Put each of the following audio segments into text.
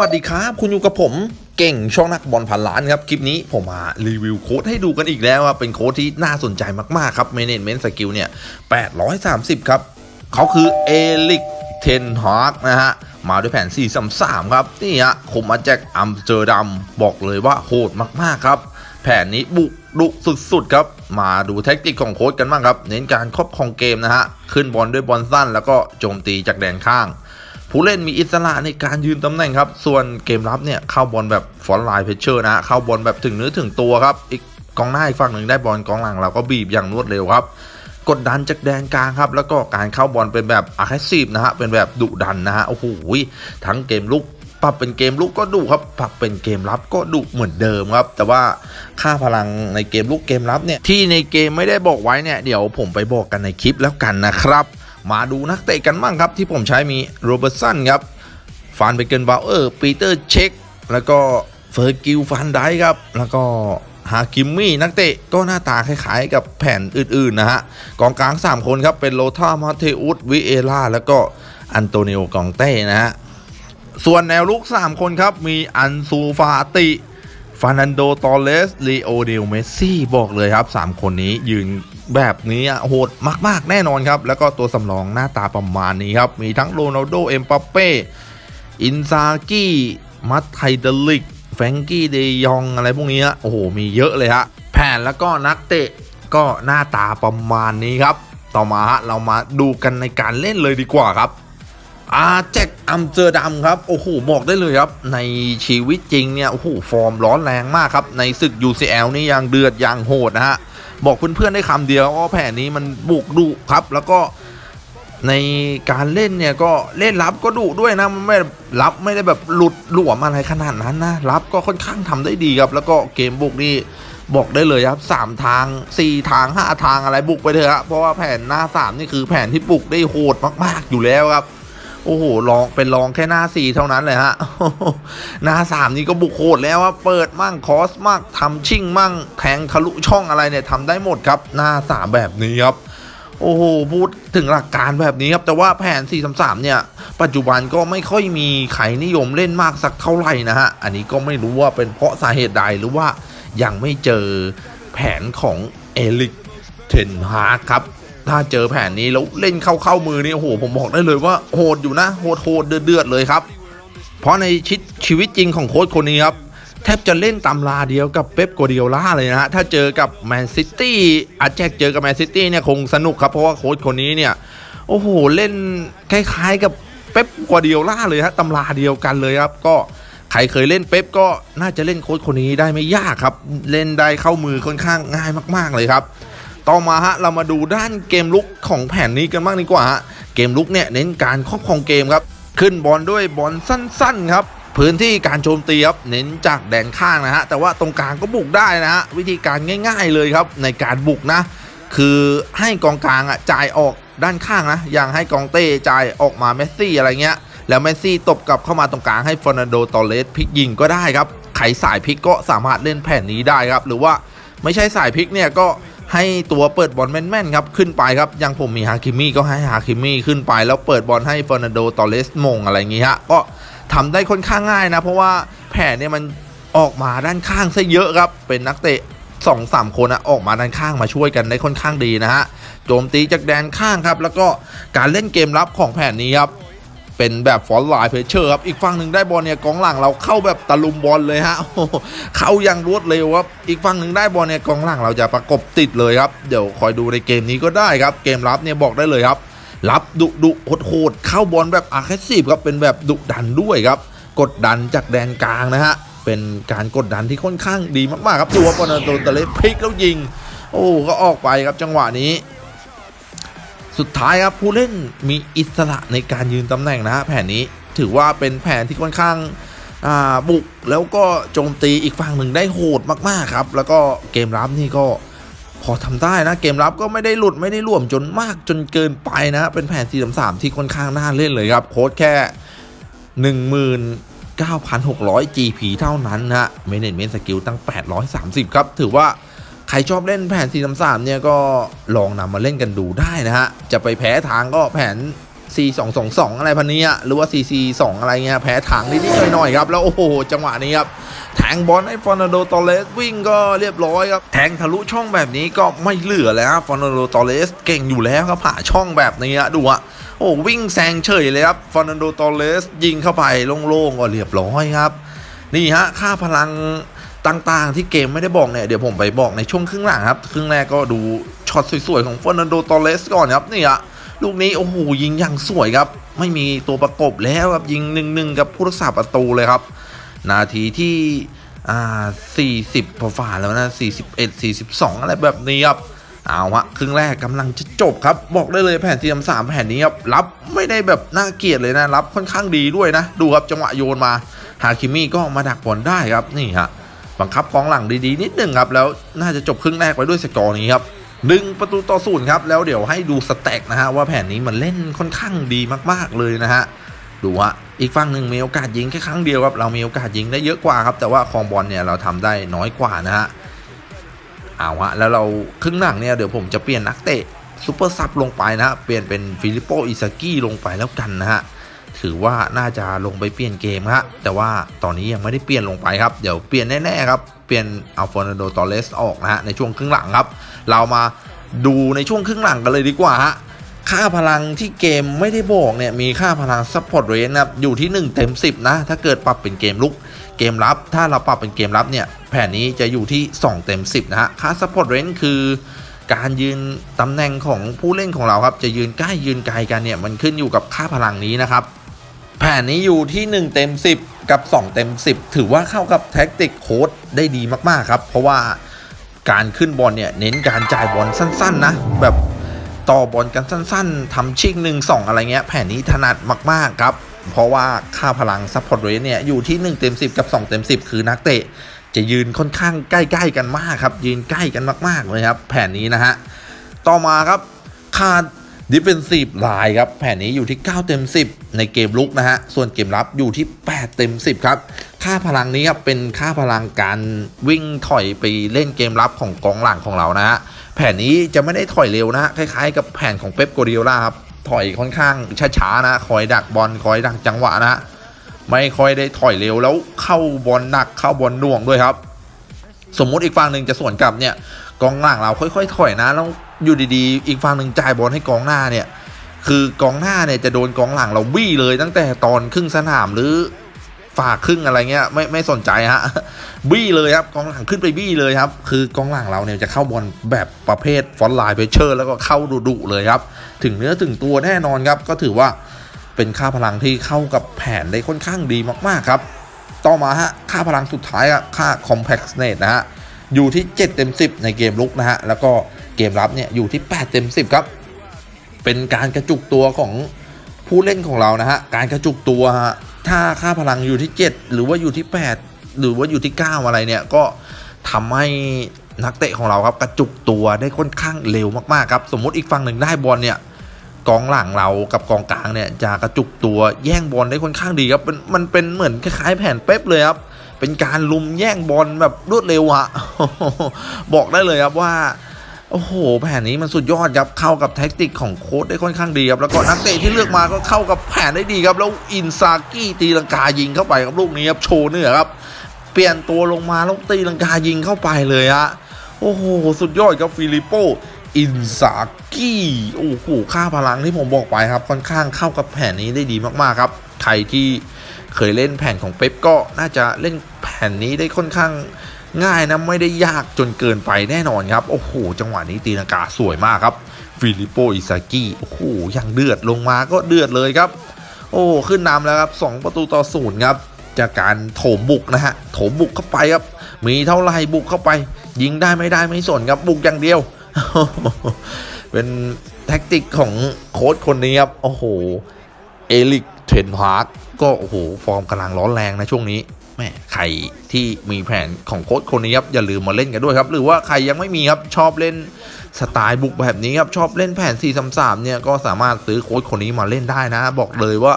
วัสดีครับ คุณอยู่กับผมเก่งช่องนักบอลพันล้านครับ คลิปนี้ผมมารีวิวโค้ดให้ดูกันอีกแล้วว่าเป็นโค้ดที่น่าสนใจมาก ๆ ครับ Management Skill เนี่ย830 ครับ เขาคือเอลิกเทนฮาร์กนะฮะ มาด้วยแผน 433 ครับ นี่ฮะคมมาจากอัมสเตอร์ดัมบอกเลยว่าโหดมาก ๆ ครับ แผนนี้บุกดุสุด ๆ ครับ มาดูแท็กติกของโค้ดกันบ้างครับ เน้นการครอบครองเกมนะฮะขึ้นบอลด้วยบอลสั้น แล้วก็โจมตีจากแดนข้าง ผู้เล่นมีอิสระในการยืนตำแหน่งครับ ส่วนเกมรับเนี่ยเข้าบอลแบบฟอนไลน์เพชเชอร์นะเข้าบอลแบบถึงเนื้อถึงตัวครับ อีกกองหน้าอีกฝั่งหนึ่งได้บอลกองหลังเราก็บีบอย่างรวดเร็วครับ กดดันจากแดนกลางครับ แล้วก็การเข้าบอลเป็นแบบอาร์เคซีฟนะฮะเป็นแบบดุดันนะฮะโอ้โหทั้งเกมลุกปรับเป็นเกมลุกก็ดุครับ ปรับเป็นเกมรับก็ดุเหมือนเดิมครับ แต่ว่าค่าพลังในเกมลุกเกมรับเนี่ยที่ในเกมไม่ได้บอกไว้เนี่ยเดี๋ยวผมไปบอกกันในคลิปแล้วกันนะครับ มาดูนักเตะกันบ้างครับ ที่ผมใช้มีโรเบอร์ตสันครับฟานเบเกนบาวเออร์ปีเตอร์เช็คแล้วก็เฟอร์กิลฟันไดครับ แล้วก็ฮาคิมมี่นักเตะก็หน้าตาคล้ายๆกับแผ่นอื่นๆนะฮะกองกลาง 3 คนครับ เป็นโลธามาเทอุสวิเอล่าแล้วก็อันโตนิโอกองเต้นะฮะส่วนแนวลุก 3 คนครับ มีอันซูฟาติฟานันโดตอเลสลีโอเดลเมสซี่บอกเลยครับ 3 คนนี้ยืน แบบนี้โหดมาก ๆ แน่นอนครับ แล้วก็ตัวสำรองหน้าตาประมาณนี้ครับ มีทั้งโรนัลโด เอ็มปาเป้ อินซากี้มัตไทเดลิก แฟงกี้เดยองอะไรพวกนี้โอ้โห มีเยอะเลยฮะ แผนแล้วก็นักเตะก็หน้าตาประมาณนี้ครับ ต่อมาฮะเรามาดูกันในการเล่นเลยดีกว่าครับ อาแจ็คอัมเตอร์ดัมครับ โอ้โห บอกได้เลยครับ ในชีวิตจริงเนี่ย โอ้โห ฟอร์มร้อนแรงมากครับ ในศึก UCL นี่ยังเดือดยังโหดนะฮะ บอกเพื่อนๆได้คำเดียวว่าแผนนี้มันบุกดุครับ แล้วก็ในการเล่นเนี่ยก็เล่นรับก็ดุด้วยนะมันไม่รับไม่ได้แบบหลุดหลวมอะไรขนาดนั้นนะ รับก็ค่อนข้างทำได้ดีครับ แล้วก็เกมบุกนี่บอกได้เลยครับ 3 ทาง 4 ทาง 5 ทางอะไรบุกไปเถอะเพราะว่าแผนหน้า 3 นี่คือแผนที่บุกได้โหดมาก ๆ อยู่แล้วครับ โอ้โหลองเป็นลองแค่หน้าสี่เท่านั้นเลยฮะ หน้าสามนี่ก็บุกโหดแล้วว่าเปิดมั่งคอสมั่งทำชิ่งมั่งแทงทะลุช่องอะไรเนี่ยทำได้หมดครับ หน้าสามแบบนี้ครับโอ้โหพูดถึงหลักการแบบนี้ครับ แต่ว่าแผน 4 3 3 เนี่ย ปัจจุบันก็ไม่ค่อยมีใครนิยมเล่นมากสักเท่าไหร่นะฮะ อันนี้ก็ไม่รู้ว่าเป็นเพราะสาเหตุใดหรือว่ายังไม่เจอแผนของเอลิกเทนฮากครับ ถ้าเจอแผนนี้แล้วเล่นเข้าเข้ามือนี่โอ้โหผมบอกได้เลยว่าโหดอยู่นะโหดโหดเดือดเดือดเลยครับ เพราะในชิดชีวิตจริงของโค้ชคนนี้ครับแทบจะเล่นตำราเดียวกับเป๊ปโกวาร์ดิโอล่าเลยนะฮะถ้าเจอกับแมนซิตี้อาแจกเจอกับแมนซิตี้เนี่ยคงสนุกครับเพราะว่าโค้ชคนนี้เนี่ยโอ้โหเล่นคล้ายๆกับเป๊ปโกวาร์ดิโอล่าเลยฮะตำราเดียวกันเลยครับก็ใครเคยเล่นเป๊ปก็น่าจะเล่นโค้ชคนนี้ได้ไม่ยากครับ เล่นได้เข้ามือค่อนข้างง่ายมาก ๆเลยครับ ต่อมาฮะเรามาดูด้านเกมลุกของแผนนี้กันบ้างดีกว่าฮะเกมลุกเนี่ยเน้นการครอบครองเกมครับขึ้นบอลด้วยบอลสั้นๆครับพื้นที่การโจมตีครับเน้นจากแดนข้างนะฮะแต่ว่าตรงกลางก็บุกได้นะฮะวิธีการง่าย ๆเลยครับในการบุกนะ คือให้กองกลางอะจ่ายออกด้านข้างนะอย่างให้กองเต้จ่ายออกมาเมสซี่อะไรเงี้ยแล้วเมสซี่ตบกลับเข้ามาตรงกลางให้ฟอนันโดตอเลสพลิกยิงก็ได้ครับไขสายพลิกก็สามารถเล่นแผ่นนี้ได้ครับ หรือว่าไม่ใช่สายพลิกเนี่ยก็ ให้ตัวเปิดบอลแม่นๆครับขึ้นไปครับย่างผมมีฮาคิมี่ก็ให้ฮาคิมี่ขึ้นไป แล้วเปิดบอลให้เฟอร์นันโดตอเลสมงอะไรอย่างงี้ฮะก็ทำได้ค่อนข้างง่ายนะ เพราะว่าแผนเนี่ยมันออกมาด้านข้างซะเยอะครับ เป็นนักเตะสองสามคนอะออกมาด้านข้างมาช่วยกันได้ค่อนข้างดีนะฮะโจมตีจากแดนข้างครับ แล้วก็การเล่นเกมรับของแผนนี้ครับ เป็นแบบฟอนไลน์เพเชอร์ครับ อีกฝั่งหนึ่งได้บอลเนี่ยกองหลังเราเข้าแบบตะลุมบอลเลยฮะเข้าอย่างรวดเร็วครับอีกฝั่งหนึ่งได้บอลเนี่ยกองหลังเราจะประกบติดเลยครับเดี๋ยวคอยดูในเกมนี้ก็ได้ครับ เกมรับเนี่ยบอกได้เลยครับ รับดุดุโหดโหดเข้าบอลแบบอาร์เคซีฟครับเป็นแบบดุดันด้วยครับ กดดันจากแดนกลางนะฮะเป็นการกดดันที่ค่อนข้างดีมากๆครับดูว่าปอนโตเตเลพลิกแล้วยิง โอ้ก็ออกไปครับจังหวะนี้ สุดท้ายครับผู้เล่นมีอิสระในการยืนตำแหน่งนะฮะแผนนี้ถือว่าเป็นแผนที่ค่อนข้างาบุกแล้วก็โจมตีอีกฝั่งหนึ่งได้โหดมากๆครับ แล้วก็เกมรับนี่ก็พอทำได้นะ เกมรับก็ไม่ได้หลุดไม่ได้ร่วมจนมากจนเกินไปนะ เป็นแผน 4 3 3 ที่ค่อนข้างน่าเล่นเลยครับ โค้ดแค่ 19,600 GP เท่านั้นนะฮะ Management Skill ตั้ง 830 ครับ ถือว่า ใครชอบเล่นแผน 4 3 3 เนี่ยก็ลองนำมาเล่นกันดูได้นะฮะ จะไปแพ้ทางก็แผน 4 2 2 2 อะไรพันนี้หรือว่า 4 4 2 อะไรเงี้ยแพ้ถังนิดๆหน่อยๆครับ แล้วโอ้โห จังหวะนี้ครับแทงบอลให้ฟอนาโดตอเลสวิ่งก็เรียบร้อยครับ แทงทะลุช่องแบบนี้ก็ไม่เหลือแล้วครับฟอนาโดตอเลสเก่งอยู่แล้วครับผ่าช่องแบบนี้อะดูอะโอ้วิ่งแซงเฉยเลยครับฟอนาโดตอเลสยิงเข้าไปโล่งๆก็เรียบร้อยครับนี่ฮะค่าพลัง ต่างๆ ที่เกมไม่ได้บอกเนี่ยเดี๋ยวผมไปบอกในช่วงครึ่งหลังครับ ครึ่งแรกก็ดูช็อตสวยๆ ของฟอร์นันโดตอเลสก่อนครับนี่ฮะลูกนี้โอ้โหยิงอย่างสวยครับ ไม่มีตัวประกบแล้วครับยิงหนึ่งๆกับผู้รักษาประตูเลยครับ นาทีที่อ่า40พอฝ่าแล้วนะ41 42อะไรแบบนี้ครับเอาฮะครึ่งแรกกำลังจะจบครับ บอกได้เลยแผ่นที่สามแผ่นนี้ครับรับไม่ได้แบบน่าเกลียดเลยนะรับค่อนข้างดีด้วยนะ ดูครับจังหวะโยนมาฮาคิมิก็มาดักบอลได้ครับนี่ฮะ บังคับกองหลังดีๆ นิดหนึ่งครับ แล้วน่าจะจบครึ่งแรกไว้ด้วยสกอร์นี้ครับหนึ่งประตูต่อศูนย์ครับ แล้วเดี๋ยวให้ดูสแต็กนะฮะ ว่าแผนนี้มันเล่นค่อนข้างดีมากๆเลยนะฮะ ดูฮะอีกฝั่งหนึ่งมีโอกาสยิงแค่ครั้งเดียวครับ เรามีโอกาสยิงได้เยอะกว่าครับ แต่ว่าคองบอลเนี่ยเราทำได้น้อยกว่านะฮะเอาฮะแล้วเราครึ่งหลังเนี่ยเดี๋ยวผมจะเปลี่ยนนักเตะซูเปอร์ซับลงไปนะฮะเปลี่ยนเป็นฟิลิปโปอิซากิลงไปแล้วกันนะฮะ ถือว่าน่าจะลงไปเปลี่ยนเกมฮะแต่ว่าตอนนี้ยังไม่ได้เปลี่ยนลงไปครับ เดี๋ยวเปลี่ยนแน่ๆครับ เปลี่ยนอัลฟอนโดตอเลสออกนะฮะในช่วงครึ่งหลังครับ เรามาดูในช่วงครึ่งหลังกันเลยดีกว่าฮะค่าพลังที่เกมไม่ได้บอกเนี่ยมีค่าพลังซัพพอร์ตเรนนะครับอยู่ที่ 1 เต็ม 10 นะ ถ้าเกิดปรับเป็นเกมลุกเกมรับ ถ้าเราปรับเป็นเกมรับเนี่ยแผนนี้จะอยู่ที่ 2 เต็ม 10 นะฮะค่าซัพพอร์ตเรนคือการยืนตำแหน่งของผู้เล่นของเราครับ จะยืนใกล้ยืนไกลกันเนี่ยมันขึ้นอยู่กับค่าพลังนี้นะครับ แผนนี้อยู่ที่ 1 เต็ม 10 กับ 2 เต็ม 10 ถือว่าเข้ากับแท็กติกโค้ดได้ดีมากๆครับ เพราะว่าการขึ้นบอลเนี่ยเน้นการจ่ายบอลสั้นๆนะ แบบต่อบอลกันสั้นๆทำชิงหนึ่งสองอะไรเงี้ยแผนนี้ถนัดมากๆครับ เพราะว่าค่าพลังซัพพอร์ตเรทเนี่ยอยู่ที่ 1 เต็ม 10 กับ 2 เต็ม 10 คือนักเตะ จะยืนค่อนข้างใกล้ๆกันมากครับ ยืนใกล้กันมากๆเลยครับ แผนนี้นะฮะต่อมาครับค่า Defensive Line ครับ แผนนี้อยู่ที่ 9 เต็ม 10 ในเกมลุกนะฮะ ส่วนเกมรับอยู่ที่ 8 เต็ม 10 ครับ ค่าพลังนี้ครับเป็นค่าพลังการวิ่งถอยไปเล่นเกมรับของกองหลังของเรานะฮะ แผนนี้จะไม่ได้ถอยเร็วนะฮะคล้ายๆ กับแผนของเป๊ปโกเดียล่าครับ ถอยค่อนข้างช้าๆนะ คอยดักบอล คอยดักจังหวะนะ ไม่ค่อยได้ถอยเร็วแล้วเข้าบอลหนักเข้าบอลน่วงด้วยครับ สมมุติอีกฝั่งหนึ่งจะสวนกลับเนี่ย กองหลังเราค่อยๆถอยนะแล้วอยู่ดีๆ อีกฝั่งหนึ่งจ่ายบอลให้กองหน้าเนี่ย คือกองหน้าเนี่ยจะโดนกองหลังเราบี้เลยตั้งแต่ตอนครึ่งสนามหรือฝากครึ่งอะไรเงี้ยไม่ไม่สนใจฮะบี้เลยครับกองหลังขึ้นไปบี้เลยครับ คือกองหลังเราเนี่ยจะเข้าบอลแบบประเภทฟอนไลน์เพเชอร์ แล้วก็เข้าดุๆเลยครับ ถึงเนื้อถึงตัวแน่นอนครับ ก็ถือว่าเป็นค่าพลังที่เข้ากับแผนได้ค่อนข้างดีมากๆครับ ต่อมาฮะค่าพลังสุดท้ายอะค่า compactness นะฮะ อยู่ที่ 7 เต็ม 10 ในเกมลุกนะฮะ แล้วก็เกมรับเนี่ยอยู่ที่ 8 เต็ม 10 ครับ เป็นการกระจุกตัวของผู้เล่นของเรานะฮะ การกระจุกตัวฮะ ถ้าค่าพลังอยู่ที่ 7 หรือว่าอยู่ที่ 8 หรือว่าอยู่ที่ 9 อะไรเนี่ย ก็ทำให้นักเตะของเราครับกระจุกตัวได้ค่อนข้างเร็วมากๆครับ สมมติอีกฝั่งหนึ่งได้บอลเนี่ยกองหลังเรากับกองกลางเนี่ยจะกระจุกตัวแย่งบอลได้ค่อนข้างดีครับมันมันเป็นเหมือนคล้ายๆแผนเป๊ปเลยครับ เป็นการลุมแย่งบอลแบบรวดเร็วอะบอกได้เลยครับว่าโอ้โห แผนนี้มันสุดยอดครับเข้ากับแท็กติกของโค้ชได้ค่อนข้างดีครับ แล้วก็นักเตะที่เลือกมาก็เข้ากับแผนได้ดีครับ แล้วอินซากิตีลังกายิงเข้าไปครับลูกนี้ครับโชว์เนื้อครับ เปลี่ยนตัวลงมาแล้วตีลังกายิงเข้าไปเลยฮะโอ้โห สุดยอดครับฟิลิปโปอินซากิโอ้โหค่าพลังที่ผมบอกไปครับ ค่อนข้างเข้ากับแผนนี้ได้ดีมากๆครับใครที่ เคยเล่นแผ่นของเป๊ปก็น่าจะเล่นแผ่นนี้ได้ค่อนข้างง่ายนะไม่ได้ยากจนเกินไปแน่นอนครับ โอ้โห จังหวะนี้ตีลังกาสวยมากครับ ฟิลิปโปอิซากิโอ้โหยังเดือดลงมาก็เดือดเลยครับ โอ้ขึ้นนำแล้วครับ 2 ประตูต่อศูนย์ครับ จากการโถมบุกนะฮะโถมบุกเข้าไปครับ มีเท่าไหร่บุกเข้าไป ยิงได้ไม่ได้ไม่สนครับบุกอย่างเดียว เป็นแท็กติกของโค้ชคนนี้ครับ โอ้โห เอลิก นฮาร์กก็โอ้โหฟอร์มกำลังร้อนแรงนะช่วงนี้แม่ใครที่มีแผนของโค้ชคนนี้ครับอย่าลืมมาเล่นกันด้วยครับ หรือว่าใครยังไม่มีครับชอบเล่นสไตล์บุกแบบนี้ครับชอบเล่นแผน4 3 3เนี่ยก็สามารถซื้อโค้ชคนนี้มาเล่นได้นะ บอกเลยว่า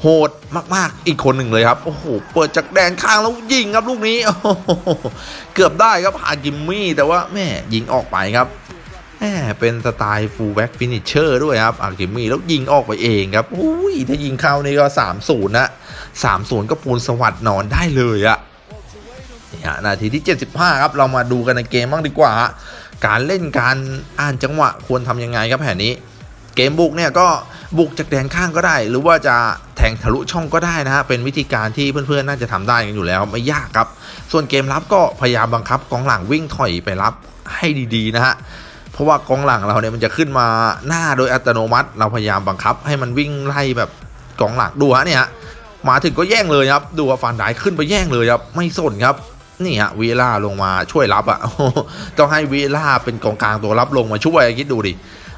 โหดมากๆ อีกคนหนึ่งเลยครับโอ้โหเปิดจากแดนข้างแล้วยิงครับลูกนี้เกือบได้ครับหากิมมี่แต่ว่าแม่ยิงออกไปครับ เป็นสไตล์ฟูลแบ็กฟินิชเชอร์ด้วยครับอากิมีแล้วยิงออกไปเองครับอุ้ยถ้ายิงเข้านี่ก็3-0นนะ3-0ก็ปูนสวัสดนอนได้เลยอะนี่ฮะนาทีที่ 75 ครับ เรามาดูกันในเกมบ้างดีกว่า การเล่นการอ่านจังหวะควรทำยังไงครับแผนนี้ เกมบุกเนี่ยก็บุกจากแดนข้างก็ได้ หรือว่าจะแทงทะลุช่องก็ได้นะฮะเป็นวิธีการที่เพื่อนๆ น่าจะทำได้กันอยู่แล้วไม่ยากครับ ส่วนเกมรับก็พยายามบังคับกองหลังวิ่งถอยไปรับให้ดีๆนะฮะ เพราะว่ากองหลังเราเนี่ยมันจะขึ้นมาหน้าโดยอัตโนมัติ เราพยายามบังคับ ให้มันวิ่งไล่แบบกองหลังดูฮะเนี่ยฮะมาถึงก็แย่งเลยครับดูว่าฟันได้ขึ้นไปแย่งเลยครับไม่สนครับนี่ฮะวีล่าลงมาช่วยรับอะ่ะต้องให้วีล่าเป็นกองกลางตัวรับลงมาช่วยคิดดูดิ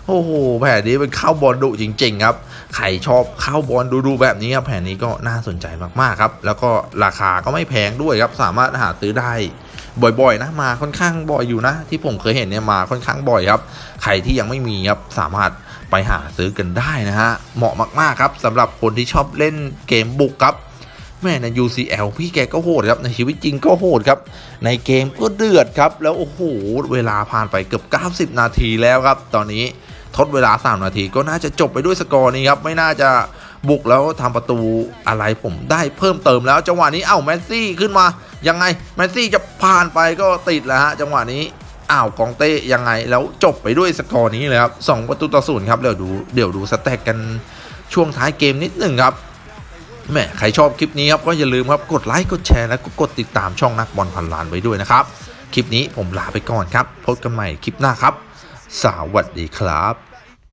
โอ้โหแผนนี้เป็นเข้าบอลดุจริง ๆ ครับใครชอบเข้าบอลดูๆแบบนี้ครับแผนนี้ก็น่าสนใจมากๆครับ แล้วก็ราคาก็ไม่แพงด้วยครับสามารถหาซื้อได้ บ่อยๆนะมาค่อนข้างบ่อยอยู่นะ ที่ผมเคยเห็นเนี่ยมาค่อนข้างบ่อยครับ ใครที่ยังไม่มีครับสามารถไปหาซื้อกันได้นะฮะเหมาะมากๆครับสำหรับคนที่ชอบเล่นเกมบุกครับแม่ใน UCL พี่แกก็โหดครับในชีวิตจริงก็โหดครับ ในเกมก็เดือดครับ แล้วโอ้โหเวลาผ่านไปเกือบ 90 นาทีแล้วครับ ตอนนี้ทดเวลา 3 นาทีก็น่าจะจบไปด้วยสกอร์นี้ครับ ไม่น่าจะบุกแล้วทำประตูอะไรผมได้เพิ่มเติมแล้วจังหวะนี้เอ้าแมสซี่ขึ้นมา ยังไงแมสซี่จะผ่านไปก็ติดแล้วฮะจังหวะนี้อ้าวกองเต้ยังไงแล้วจบไปด้วยสกอร์นี้เลยครับสองประตูต่อศูนย์ครับเดี๋ยวดูเดี๋ยวดูสแต็กกันช่วงท้ายเกมนิดหนึ่งครับแหม่ใครชอบคลิปนี้ครับก็อย่าลืมครับกดไลค์กดแชร์และก็กดติดตามช่องนักบอลพันล้านไว้ด้วยนะครับ คลิปนี้ผมลาไปก่อนครับพบกันใหม่คลิปหน้าครับ สวัสดีครับ